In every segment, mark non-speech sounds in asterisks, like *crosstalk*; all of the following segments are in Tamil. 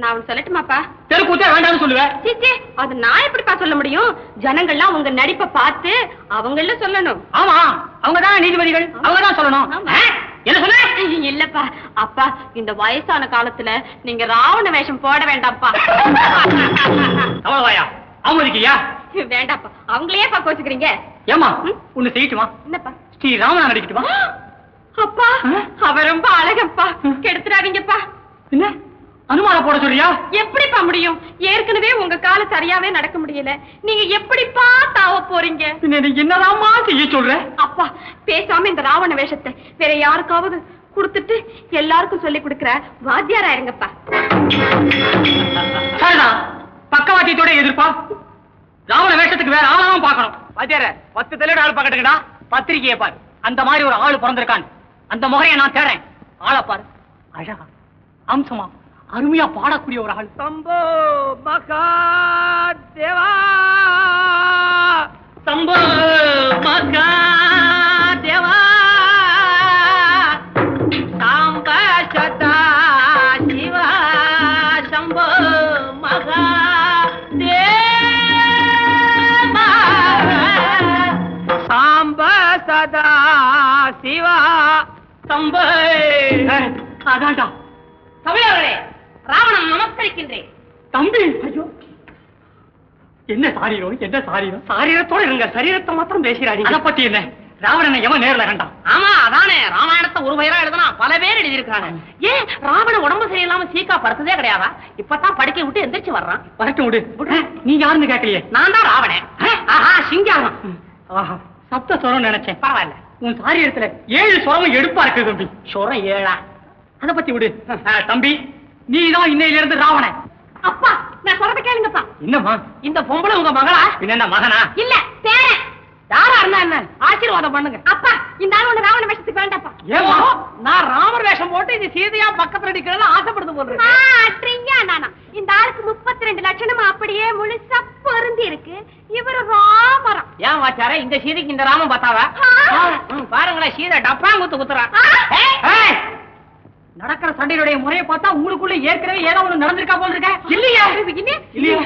நான் ஒண்ணு சொல்லட்டுமாப்பா? தெருக்கூத்தே வேண்டாம்னு சொல்லுவேன் சீச்சே அது நான் எப்படிப்பா சொல்ல முடியும்? ஜனங்கள்லாம் உங்க நடிப்பை பார்த்து அவங்கள சொல்லணும். ஆமா அவங்கதான் நீதிபதிகள். அவங்கதான் சொல்லணும்? என்ன சொன்ன? இல்லப்பா. அப்பா இந்த வயசான காலத்துல நீங்க ராவண வேஷம் போட வேண்டாம்ப்பா. அவ்வளவாயா அவமதிக்கியா வேண்டாப்பா அவங்களையே பா கோச்சுக்கிறீங்க ஏமா? ஒண்ணு செய்யட்டுமா என்னப்பா? ஸ்ரீ ராமனா நடிக்கட்டுமா? அப்பா? அவ ரொம்ப அழகப்பா. கெடுத்துடாதீங்கப்பா. என்ன? அனுமான போட சொல்றியா? எப்படிப்பா முடியும்? ஏற்கனவே உங்க கால சரியாவே நடக்க முடியல. நீங்க எப்படிப்பா தாவ போறீங்க? என்னதாம்மா செய்ய சொல்ற? அப்பா பேசாம இந்த ராவண வேஷத்தை வேற யாருக்காவது கொடுத்துட்டு எல்லாருக்கும் சொல்லி கொடுக்கிற வாத்தியாரா இருங்கப்பா. சரிதான் பக்கவாத்தியத்தோட எதிர்ப்பா? ராவண வேஷத்துக்கு வேற ஆளாவும் பார்க்கணும். வாத்தியார பத்து தலையோட ஆள் பார்க்கட்டுங்கடா பத்திரிக்கையை பாரு. அந்த மாதிரி ஒரு ஆள் பிறந்திருக்கான். அந்த முறையை நான் தேடுறேன். ஆளை பாரு. அழகா. அம்சமா. அருமையா பாடக்கூடிய ஒரு ஆள். சம்போ மகாதேவா! சம்போ மகாதேவா! சாம்ப சதா சிவா! சம்போ மகா சாம்ப சதா சிவா! சம்ப! அதான்டா. தமிழர்களே ராவணன் நமஸ்கரிக்கின்றேன். தம்பி ஐயோ. என்ன சாரீரம் என்ன சாரீரம் சாரீரத்தோட இருங்க சரீரத்தை மாத்திரம் பேசுறாடி அத பத்தி என்ன ராவணனை எவன் நேர்ல கண்டான் ஆமா அதானே. ராமாயணத்தை ஒரு வயரா எழுதுனா பல பேர் எழுதியிருக்காங்க. ஏன் ராவண உடம்பு சரியில்லாம சீக்கா படுத்ததே கிடையாதா? இப்பதான் படுக்கை விட்டு எந்திரிச்சு வர்றான். வரட்டும் விடு. நீ யாருன்னு கேட்கலையே? நான் தான் ராவணன். ஆஹா சிங்காரம். ஆஹா சப்த சொரம் நினைச்சேன். பரவாயில்ல. உன் சாரீரத்துல ஏழு சொரமும் எடுப்பா இருக்கு தம்பி. சொரம் ஏழா. அத பத்தி விடு. தம்பி நீதான் இன்னையில இருந்து ராவணன் அப்பா நான் சொல்றத கேளுங்கப்பா. என்னம்மா? இந்த பொம்பளை உங்க மகளா? என்ன மகனா? இல்ல பேரன். யாரா இருந்தா என்ன? ஆசீர்வாதம் பண்ணுங்க. அப்பா இந்த ஆள் ஒண்ணு ராவண வேஷத்துக்கு வேண்டாப்பா ஏம்மா? ஓ, நான் ராமர் வேஷம் போட்டு இது சீதையா பக்கத்துல நிக்கிறேன்னு ஆசைப்படுது மாற்றீங்க நானா இந்த ஆளுக்கு முப்பத்தி ரெண்டு லட்சணம் அப்படியே முழுசா பொருந்தி இருக்கு. இவரு ராமரம் ஏன் வாச்சார இந்த சீதைக்கு இந்த ராமன் பார்த்தாவா? பாருங்களேன் சீதை டப்பா குத்து குத்துறான்! நடக்கிற சண்டையுடைய முறையை பார்த்தா உங்களுக்குள்ள ஏற்கனவே ஏதோ ஒண்ணு நடந்திருக்கா போல இருக்க. இல்லையா. இல்லையா.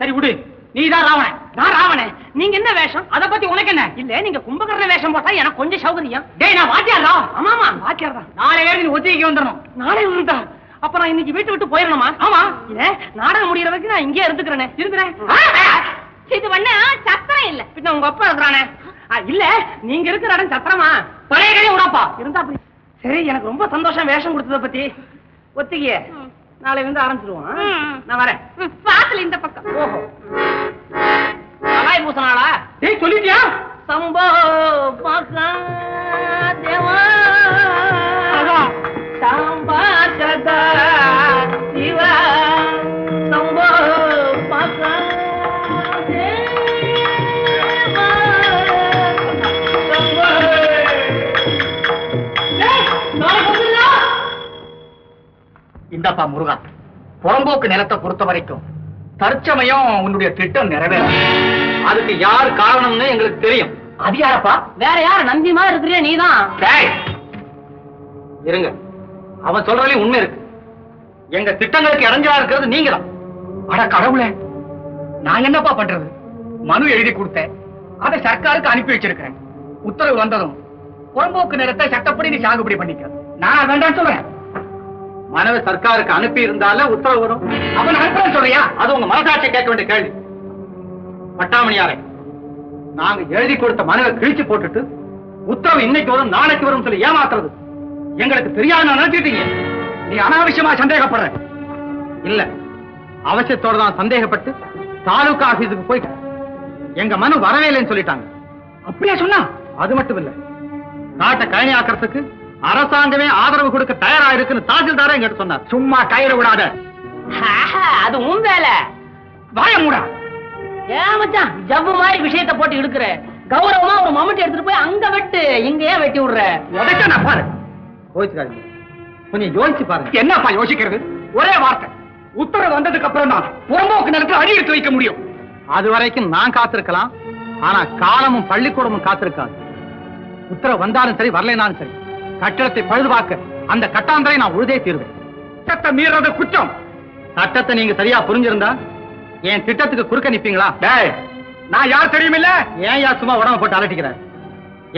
சரி விடு. நீதான் ராவணன். நான் ராவணன். நீங்க என்ன வேஷம்? அத பத்தி உனக்கு என்ன? இல்ல நீங்க கும்பகர்ண வேஷம் போட்டா எனக்கு கொஞ்சம் சௌகரியம். டேய் நான் வாத்தியாரா ஆமாமா வாத்தியார் தான். நாளை வேறு நீ ஒத்திகைக்கு வந்துடணும். நாளை இருந்தா அப்ப நான் இன்னைக்கு வீட்டு விட்டு போயிடணுமா? ஆமா. இல்ல நாடகம் முடியற வரைக்கும் நான் இங்கே இருந்துக்கிறேனே. இருக்கிறேன் இது ஒண்ணு சத்திரம் இல்ல. பின்ன உங்க அப்பா இருக்கிறானே? இல்ல நீங்க இருக்கிற இடம் சத்திரமா? பழைய கடை உடப்பா இருந்தா அப்படி. சரி எனக்கு ரொம்ப சந்தோஷம். வேஷம் கொடுத்தத பத்தி. ஒத்திகைய ம். நாளை இருந்து ஆரம்பிச்சிருவோம். நான் வரேன். வாசல் இந்த பக்கம். ஓஹோ. கலாய் பூசனாளா டேய் சொல்லிட்டியா? சம்போ மகாதேவா அதான். இந்தப்பா முருகா. புறம்போக்கு நிலத்தை பொறுத்த வரைக்கும் தற்சமயம் உன்னுடைய திட்டம் நிறைவேறும். அதுக்கு யார் காரணம்னு எங்களுக்கு தெரியும். அது யாரப்பா? வேற யார்? நந்தி மாதிரி இருக்கிறியா நீதான்? இருங்க. அவன் சொல்றதுலயும் உண்மை இருக்கு. எங்க திட்டங்களுக்கு இடைஞ்சலா இருக்கிறது நீங்க தான் அட கடவுளே நான் என்னப்பா பண்றது? மனு எழுதி கொடுத்தேன். அதை சர்க்காருக்கு அனுப்பி வச்சிருக்கிறேன். உத்தரவு வந்ததும் புறம்போக்கு நிலத்தை சட்டப்படி நீ சாகுபடி பண்ணிக்க. நான் வேண்டாம் சொல்றேன். மனுவை சர்க்காருக்கு அனுப்பி இருந்தால உத்தரவு வரும். அவன் அனுப்புறேன் சொல்றியா? அது உங்க மனசாட்சியை கேட்க வேண்டிய கேள்வி. பட்டாமணியாரே நாங்க எழுதி கொடுத்த மனவை கிழிச்சு போட்டுட்டு உத்தரவு இன்னைக்கு வரும் நாளைக்கு வரும் சொல்லி ஏமாத்துறது. எங்களுக்கு தெரியாது நினைச்சிட்டீங்க. நீ அனாவசியமா சந்தேகப்படுற. இல்ல அவசியத்தோட தான் சந்தேகப்பட்டு தாலுகா ஆபீஸுக்கு போய் எங்க மனு வரவே இல்லைன்னு சொல்லிட்டாங்க. அப்படியா சொன்னா? அது மட்டும் இல்ல நாட்டை கழனியாக்குறதுக்கு அரசாங்கமே ஆதரவு கொடுக்க தயாரா இருக்குன்னு தாசில்தாரே எங்கிட்ட சொன்னார். சும்மா கயிறு விடாத. அது உன் வேலை. வாய மூடா. ஏன் மச்சான் ஜவ்வு மாதிரி விஷயத்தை போட்டு இழுக்கிற. கௌரவமா ஒரு மம்முட்டி எடுத்துட்டு போய் அங்க வெட்டு இங்க ஏன் வெட்டி விடுற. உதைக்க நான் பாரு. யோசிக்காதீங்க கொஞ்சம் யோசிச்சு பாருங்க. என்னப்பா யோசிக்கிறது? ஒரே வார்த்தை. உத்தரவு வந்ததுக்கு அப்புறம் தான் புறம்போக்கு நிலத்தில் அடி எடுத்து வைக்க முடியும். அது வரைக்கும் நான் காத்திருக்கலாம். ஆனா காலமும் பள்ளிக்கூடமும் காத்திருக்காது. உத்தரவு வந்தாலும் சரி வரலைனாலும் சரி. கட்டிடத்தை பழுதுபார்க்க அந்த கட்டாந்தரை நான் உழுதே தீர்வேன். சட்டம் மீறது குற்றம். சட்டத்தை நீங்க சரியா புரிஞ்சிருந்தா என் திட்டத்துக்கு குறுக்க நிப்பீங்களா? டேய் நான் யார் தெரியுமில்ல? ஏன் யார் சும்மா உடம்ப போட்டு அலட்டிக்கிறேன்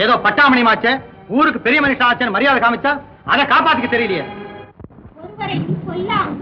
ஏதோ பட்டாமணி மாச்சே ஊருக்கு பெரிய மனுஷன் ஆச்சேன்னு மரியாதை காமிச்சா அதை காப்பாத்திக்க தெரியலையே. ஒருவரையும் சொல்லாமல்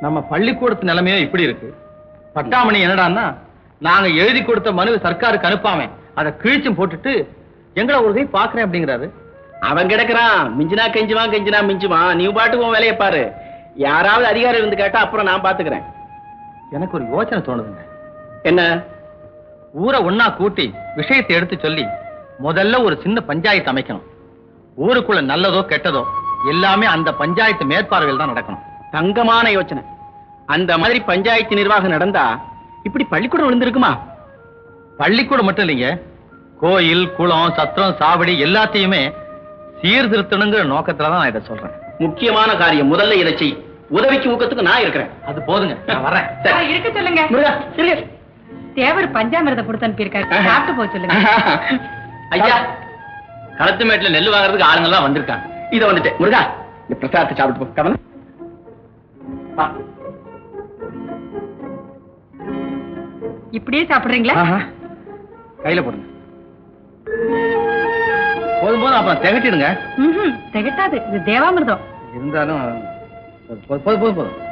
நம்ம பள்ளிக்கூடத்து நிலைமையோ இப்படி இருக்கு. பட்டாமணி என்னடான்னா நாங்க எழுதி கொடுத்த மனுவை சர்க்காருக்கு அனுப்பாம அதை கிழிச்சும் போட்டுட்டு எங்களை ஒரு கை பாக்குறேன் அப்படிங்கிறாரு. அவன் கிடக்குறான் மிஞ்சினா கெஞ்சுமா கெஞ்சினா மிஞ்சுமா நீ பாட்டுக்கு உன் வேலையை பாரு. யாராவது அதிகாரி இருந்து கேட்டா அப்புறம் நான் பாத்துக்கிறேன். எனக்கு ஒரு யோசனை தோணுதுங்க. என்ன? ஊரை ஒண்ணா கூட்டி விஷயத்தை எடுத்து சொல்லி முதல்ல ஒரு சின்ன பஞ்சாயத்து அமைக்கணும். ஊருக்குள்ள நல்லதோ கெட்டதோ எல்லாமே அந்த பஞ்சாயத்து மேற்பார்வையில் தான் நடக்கணும். தங்கமான யோசனை. அந்த மாதிரி பஞ்சாயத்து நிர்வாகம் நடந்தா இப்படி பள்ளிக்கூடம் விழுந்திருக்குமா? பள்ளிக்கூடம் மட்டும் இல்லைங்க. கோயில் குளம் சத்திரம் சாவடி எல்லாத்தையுமே சீர்திருத்தணுங்கிற நோக்கத்துல தான் நான் இதை சொல்றேன். முக்கியமான காரியம் முதல்ல இதை செய். உதவிக்கு ஊக்கத்துக்கு நான் இருக்கிறேன். அது போதுங்க நான் வரேன். இருக்க சொல்லுங்க. தேவர் பஞ்சாமிரதம் கொடுத்து அனுப்பியிருக்காரு. சாப்பிட்டு போக சொல்லுங்க. *laughs* ஐயா களத்து மேட்டுல நெல் வாங்குறதுக்கு ஆளுங்க எல்லாம் வந்திருக்காங்க. இத வந்துட்டு முருகா இந்த பிரசாதத்தை சாப்பிட்டு போ. கவனம். இப்படியே சாப்பிடுறீங்களா. கையில போடுங்க. போதும் போதும் அப்புறம் திகட்டிடுங்க. திகட்டாது. இது தேவாமிர்தம். இருந்தாலும் போதும் போதும் போதும்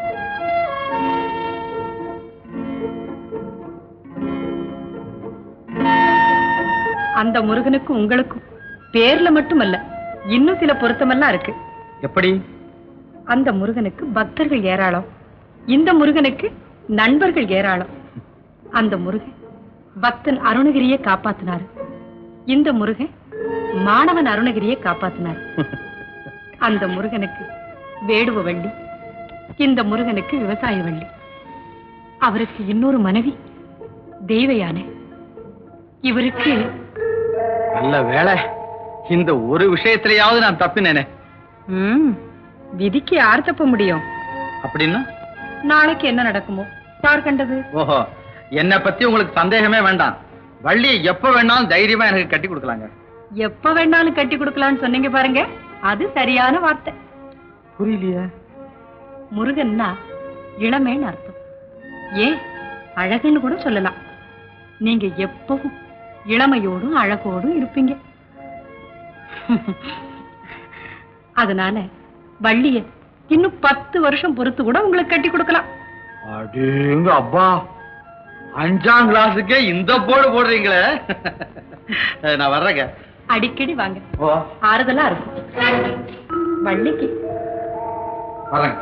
அந்த முருகனுக்கு உங்களுக்கும் பேர்ல மட்டுமல்ல இன்னும் சில பொருத்தமெல்லாம் இருக்கு. எப்படி? அந்த முருகனுக்கு பக்தர்கள் ஏராளம். இந்த முருகனுக்கு நண்பர்கள் ஏராளம். அந்த முருகன் பக்தன் அருணகிரியை காப்பாத்தினாரு. இந்த முருகன் மாணவன் அருணகிரியை காப்பாத்தினார். அந்த முருகனுக்கு வேடுவ வள்ளி இந்த முருகனுக்கு விவசாய வள்ளி. அவருக்கு இன்னொரு மனைவி தெய்வ யானை இவருக்கு நல்ல வேலை இந்த ஒரு விஷயத்திலேயாவது நான் தப்பினேனே. ம், விதிக்கு யார் தப்ப முடியும்? அப்படின்னா? நாளைக்கு என்ன நடக்குமோ? யார் கண்டது? ஓஹோ என்னை பத்தி உங்களுக்கு சந்தேகமே வேண்டாம். வள்ளியை எப்ப வேணாலும் தைரியமா எனக்கு கட்டி கொடுக்கலாங்க. எப்ப வேணாலும் கட்டி கொடுக்கலாம்னு சொன்னீங்க பாருங்க. அது சரியான வார்த்தை. புரியலையே. முருகன்னா இளமைன்னு அர்த்தம். ஏன்? அழகுன்னு கூட சொல்லலாம். நீங்க எப்பவும் இளமையோடும் அழகோடும் இருப்பீங்க. அதனால வள்ளிய இன்னும் பத்து வருஷம் பொறுத்து கூட உங்களுக்கு கட்டி கொடுக்கலாம். அடேங்க அப்பா. அஞ்சாம் கிளாஸுக்கே இந்த போர்டு போடுறீங்களே? நான் வர்றேங்க. அடிக்கடி வாங்க. ஓ ஆறுதலா இருக்கும். வள்ளிக்கு. வரேங்க